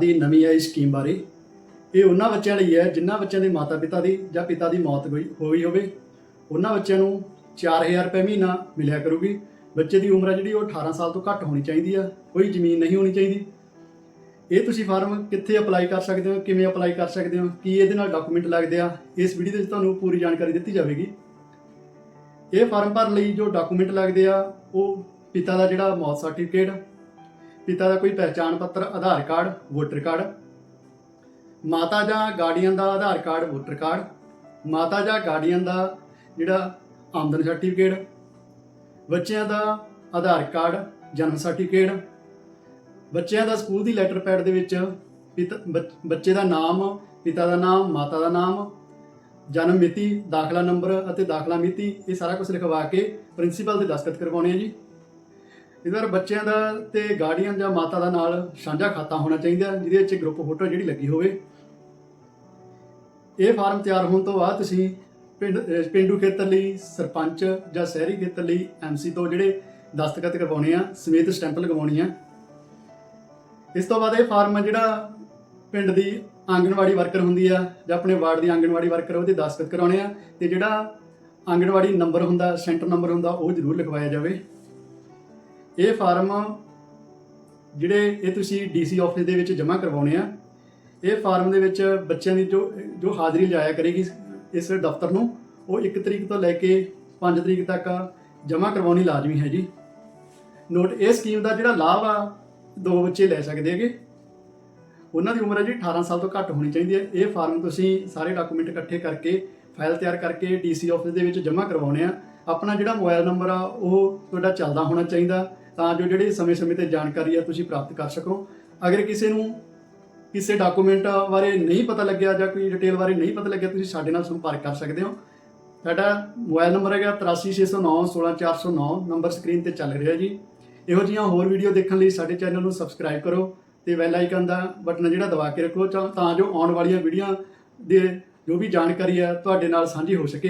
ਦੀ ਨਵੀਂ ਆਈ ਸਕੀਮ ਬਾਰੇ। ਇਹ ਉਹਨਾਂ ਬੱਚਿਆਂ ਲਈ ਹੈ, ਜਿਨ੍ਹਾਂ ਬੱਚਿਆਂ ਦੇ ਮਾਤਾ-ਪਿਤਾ ਦੀ ਜਾਂ ਪਿਤਾ ਦੀ ਮੌਤ ਹੋਈ ਹੋਈ ਹੋਵੇ। ਉਹਨਾਂ ਬੱਚਿਆਂ ਨੂੰ 4000 ਰੁਪਏ ਮਹੀਨਾ ਮਿਲਿਆ ਕਰੂਗੀ। ਬੱਚੇ ਦੀ ਉਮਰ ਹੈ ਜਿਹੜੀ, ਉਹ 18 ਸਾਲ ਤੋਂ ਘੱਟ ਹੋਣੀ ਚਾਹੀਦੀ ਆ। ਕੋਈ ਜ਼ਮੀਨ ਨਹੀਂ ਹੋਣੀ ਚਾਹੀਦੀ। ਇਹ ਤੁਸੀਂ ਫਾਰਮ ਕਿੱਥੇ ਅਪਲਾਈ ਕਰ ਸਕਦੇ ਹੋ, ਕਿਵੇਂ ਅਪਲਾਈ ਕਰ ਸਕਦੇ ਹੋ, ਕੀ ਇਹਦੇ ਨਾਲ ਡਾਕੂਮੈਂਟ ਲੱਗਦੇ ਆ, ਇਸ ਵੀਡੀਓ ਦੇ ਵਿੱਚ ਤੁਹਾਨੂੰ ਪੂਰੀ ਜਾਣਕਾਰੀ ਦਿੱਤੀ ਜਾਵੇਗੀ। ਇਹ ਫਾਰਮ ਭਰਨ ਲਈ ਜੋ ਡਾਕੂਮੈਂਟ ਲੱਗਦੇ ਆ, ਉਹ ਪਿਤਾ ਦਾ ਜਿਹੜਾ ਮੌਤ ਸਰਟੀਫਿਕੇਟ ਪਿਤਾ ਦਾ ਕੋਈ ਪਹਿਚਾਣ ਪੱਤਰ, ਆਧਾਰ ਕਾਰਡ, ਵੋਟਰ ਕਾਰਡ। ਮਾਤਾ ਜਾਂ ਗਾਰਡੀਅਨ ਦਾ ਆਧਾਰ ਕਾਰਡ, ਵੋਟਰ ਕਾਰਡ। ਮਾਤਾ ਜਾਂ ਗਾਰਡੀਅਨ ਦਾ ਜਿਹੜਾ ਆਮਦਨ ਸਰਟੀਫਿਕੇਟ ਬੱਚਿਆਂ ਦਾ ਆਧਾਰ ਕਾਰਡ, ਜਨਮ ਸਰਟੀਫਿਕੇਟ ਬੱਚਿਆਂ ਦਾ ਸਕੂਲ ਦੀ ਲੈਟਰ ਪੈਡ ਦੇ ਵਿੱਚ ਪਿਤਾ- ਬੱਚੇ ਦਾ ਨਾਮ, ਪਿਤਾ ਦਾ ਨਾਮ, ਮਾਤਾ ਦਾ ਨਾਮ, ਜਨਮ ਮਿਤੀ, ਦਾਖਲਾ ਨੰਬਰ ਅਤੇ ਦਾਖਲਾ ਮਿਤੀ, ਇਹ ਸਾਰਾ ਕੁਝ ਲਿਖਵਾ ਕੇ ਪ੍ਰਿੰਸੀਪਲ ਦੇ ਦਸਤਖਤ ਕਰਵਾਉਣੇ ਆ ਜੀ। ਇਧਰ ਬੱਚਿਆਂ ਦਾ ਤੇ ਗਾਰਡੀਅਨ ਜਾਂ ਮਾਤਾ ਦਾ ਨਾਲ ਸਾਂਝਾ ਖਾਤਾ ਹੋਣਾ ਚਾਹੀਦਾ ਜਿਹਦੇ ਵਿੱਚ ਗਰੁੱਪ ਫੋਟੋ ਜਿਹੜੀ ਲੱਗੀ ਹੋਵੇ। ਇਹ ਫਾਰਮ ਤਿਆਰ ਹੋਣ ਤੋਂ ਬਾਅਦ ਤੁਸੀਂ ਪਿੰਡ, ਅਹ, ਪਿੰਡੂ ਖੇਤਰ ਲਈ ਸਰਪੰਚ ਜਾਂ ਸ਼ਹਿਰੀ ਖੇਤਰ ਲਈ ਐਮਸੀ ਤੋਂ ਜਿਹੜੇ ਦਸਤਖਤ ਕਰਵਾਉਣੇ ਆ, ਸਮੇਤ ਸਟੈਂਪ ਲਗਵਾਉਣੀ ਆ। ਇਸ ਤੋਂ ਬਾਅਦ ਇਹ ਫਾਰਮ ਆ ਜਿਹੜਾ ਪਿੰਡ ਦੀ ਆਂਗਣਵਾੜੀ ਵਰਕਰ ਹੁੰਦੀ ਆ ਜਾਂ ਆਪਣੇ ਵਾਰਡ ਦੀ ਆਂਗਣਵਾੜੀ ਵਰਕਰ ਉਹਦੇ ਦਸਤਖਤ ਕਰਾਉਣੇ ਆ ਤੇ ਜਿਹੜਾ ਆਂਗਣਵਾੜੀ ਨੰਬਰ ਹੁੰਦਾ, ਸੈਂਟਰ ਨੰਬਰ ਹੁੰਦਾ, ਉਹ ਜ਼ਰੂਰ ਲਿਖਵਾਇਆ ਜਾਵੇ। ਇਹ ਫਾਰਮ ਜਿਹੜੇ ਇਹ ਤੁਸੀਂ ਡੀਸੀ ਆਫਿਸ ਦੇ ਵਿੱਚ ਜਮ੍ਹਾਂ ਕਰਵਾਉਣੇ ਆ, ਇਹ ਫਾਰਮ ਦੇ ਵਿੱਚ ਬੱਚਿਆਂ ਦੀ ਜੋ ਜੋ ਹਾਜ਼ਰੀ ਲਿਆਇਆ ਕਰੇਗੀ ਇਸ ਦਫ਼ਤਰ ਨੂੰ, ਉਹ 1 ਤਰੀਕ ਤੋਂ ਲੈ ਕੇ 5 ਤਰੀਕ ਤੱਕ ਜਮ੍ਹਾਂ ਕਰਵਾਉਣੀ ਲਾਜ਼ਮੀ ਹੈ ਜੀ। ਨੋਟ ਇਹ ਸਕੀਮ ਦਾ ਜਿਹੜਾ ਲਾਭ ਆ, ਦੋ ਬੱਚੇ ਲੈ ਸਕਦੇ ਹੈਗੇ। ਉਹਨਾਂ ਦੀ ਉਮਰ ਹੈ ਜੀ 18 ਸਾਲ ਤੋਂ ਘੱਟ ਹੋਣੀ ਚਾਹੀਦੀ ਹੈ। ਇਹ ਫਾਰਮ ਤੁਸੀਂ ਸਾਰੇ ਡਾਕੂਮੈਂਟ ਇਕੱਠੇ ਕਰਕੇ, ਫਾਈਲ ਤਿਆਰ ਕਰਕੇ ਡੀਸੀ ਆਫਿਸ ਦੇ ਵਿੱਚ ਜਮ੍ਹਾਂ ਕਰਵਾਉਣੇ ਆ। ਆਪਣਾ ਜਿਹੜਾ ਮੋਬਾਈਲ ਨੰਬਰ ਆ, ਉਹ ਤੁਹਾਡਾ ਚੱਲਦਾ ਹੋਣਾ ਚਾਹੀਦਾ। ਤਾਂ ਜੋ ਜਿਹੜੀ ਸਮੇਂ-ਸਮੇਂ ਤੇ ਜਾਣਕਾਰੀ ਆ ਤੁਸੀਂ ਪ੍ਰਾਪਤ ਕਰ ਸਕੋ। ਅਗਰ ਕਿਸੇ ਨੂੰ ਕਿਸੇ ਡਾਕੂਮੈਂਟ ਬਾਰੇ ਨਹੀਂ ਪਤਾ ਲੱਗਿਆ ਜਾਂ ਕੋਈ ਡਿਟੇਲ ਬਾਰੇ ਨਹੀਂ ਪਤਾ ਲੱਗਿਆ, ਤੁਸੀਂ ਸਾਡੇ ਨਾਲ ਸੰਪਰਕ ਕਰ ਸਕਦੇ ਹੋ। ਸਾਡਾ ਮੋਬਾਈਲ ਨੰਬਰ ਹੈਗਾ 83609 16409 ਨੰਬਰ ਸਕਰੀਨ ਤੇ ਚੱਲ ਰਿਹਾ ਜੀ। ਇਹੋ ਜਿਹੀਆਂ ਹੋਰ ਵੀਡੀਓ ਦੇਖਣ ਲਈ ਸਾਡੇ ਚੈਨਲ ਨੂੰ ਸਬਸਕ੍ਰਾਈਬ ਕਰੋ ਤੇ ਬੈਲ ਆਈਕਨ ਦਾ ਬਟਨ ਜਿਹੜਾ ਦਬਾ ਕੇ ਰੱਖੋ ਤਾਂ ਤਾਂ ਜੋ ਆਉਣ ਵਾਲੀਆਂ ਵੀਡੀਓ ਦੇ ਜੋ ਵੀ ਜਾਣਕਾਰੀ ਹੈ ਤੁਹਾਡੇ ਨਾਲ ਸਾਂਝੀ ਹੋ ਸਕੇ।